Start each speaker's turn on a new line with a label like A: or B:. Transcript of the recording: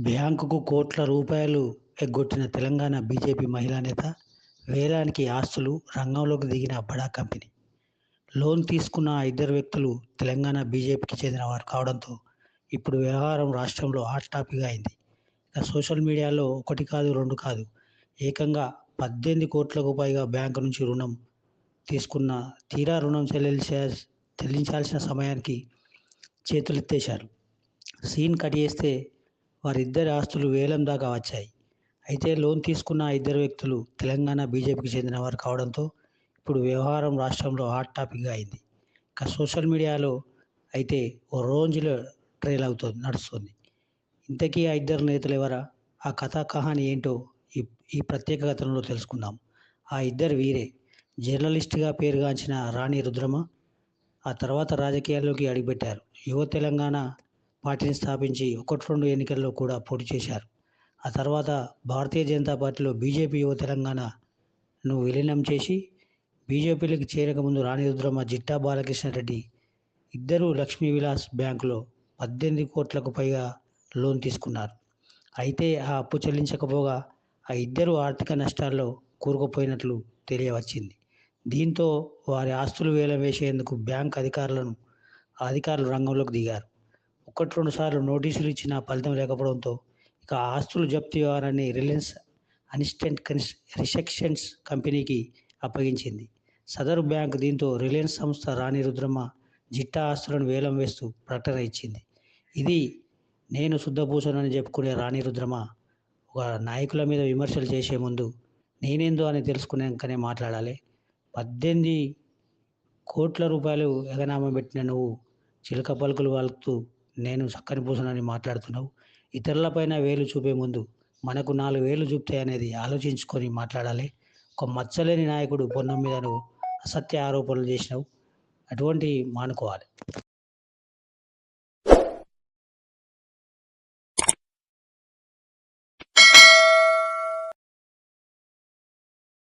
A: బ్యాంకుకు కోట్ల రూపాయలు ఎగ్గొట్టిన తెలంగాణ బీజేపీ మహిళా నేత వేలానికి ఆస్తులు రంగంలోకి దిగిన బడా కంపెనీ. లోన్ తీసుకున్న ఇద్దరు వ్యక్తులు తెలంగాణ బీజేపీకి చెందిన వారు కావడంతో ఇప్పుడు వ్యవహారం రాష్ట్రంలో హాట్ టాపిక్ అయింది. ఇక సోషల్ మీడియాలో ఒకటి కాదు రెండు కాదు ఏకంగా పద్దెనిమిది కోట్లకు పైగా బ్యాంకు నుంచి రుణం తీసుకున్న తీరా రుణం చెల్లించా చెల్లించాల్సిన సమయానికి చేతులెత్తేశారు. సీన్ కట్ చేస్తే వారిద్దరి ఆస్తులు వేలం దాకా వచ్చాయి. అయితే లోన్ తీసుకున్న ఇద్దరు వ్యక్తులు తెలంగాణ బీజేపీకి చెందిన వారు కావడంతో ఇప్పుడు వ్యవహారం రాష్ట్రంలో హాట్ టాపిక్గా అయింది. ఇక సోషల్ మీడియాలో అయితే ఓ రోజులో ట్రైల్ అవుతుంది నడుస్తుంది. ఇంతకీ ఆ ఇద్దరు నేతలు ఎవరా? ఆ కథా కహాని ఏంటో ఈ ఈ ప్రత్యేక కథనంలో తెలుసుకుందాం. ఆ ఇద్దరు వీరే. జర్నలిస్ట్గా పేరుగాంచిన రాణి రుద్రమ ఆ తర్వాత రాజకీయాల్లోకి అడిగిపెట్టారు. యువ తెలంగాణ పార్టీని స్థాపించి ఒకటి రెండు ఎన్నికల్లో కూడా పోటీ చేశారు. ఆ తర్వాత భారతీయ జనతా పార్టీలో బీజేపీ యువ తెలంగాణను విలీనం చేసి బీజేపీలకు చేరకముందు రాణి రుద్రమ జిట్టా బాలకృష్ణారెడ్డి ఇద్దరు లక్ష్మీ విలాస్ బ్యాంకులో పద్దెనిమిది కోట్లకు పైగా లోన్ తీసుకున్నారు. అయితే ఆ అప్పు చెల్లించకపోగా ఆ ఇద్దరు ఆర్థిక నష్టాల్లో కూరుకుపోయినట్లు తెలియవచ్చింది. దీంతో వారి ఆస్తులు వేలం వేసేందుకు బ్యాంక్ అధికారులను అధికారులు రంగంలోకి దిగారు. ఒకటి రెండు సార్లు నోటీసులు ఇచ్చిన ఫలితం లేకపోవడంతో ఇక ఆస్తులు జప్తు వ్యవహారాన్ని రిలయన్స్ అనిస్టెంట్ కన్స్ రిసెక్షన్స్ కంపెనీకి అప్పగించింది. సదరు బ్యాంక్ దీంతో రిలయన్స్ సంస్థ రాణి రుద్రమ్మ జిట్టా ఆస్తులను వేలం వేస్తూ ప్రకటన ఇచ్చింది. ఇది నేను శుద్ధపూసనని చెప్పుకునే రాణి రుద్రమ ఒక నాయకుల మీద విమర్శలు చేసే ముందు నేనేందో అని తెలుసుకున్నాకనే మాట్లాడాలి. పద్దెనిమిది కోట్ల రూపాయలు ఎగనామం పెట్టిన నువ్వు చిలక పలుకులు వాలుతూ నేను చక్కని పూసనని మాట్లాడుతున్నావు. ఇతరులపైన వేలు చూపే ముందు మనకు నాలుగు వేలు చూపుతాయి అనేది ఆలోచించుకొని మాట్లాడాలి. ఒక మచ్చలేని నాయకుడు పొన్నం మీద నువ్వు అసత్య ఆరోపణలు చేసినావు. అటువంటి మానుకోవాలి.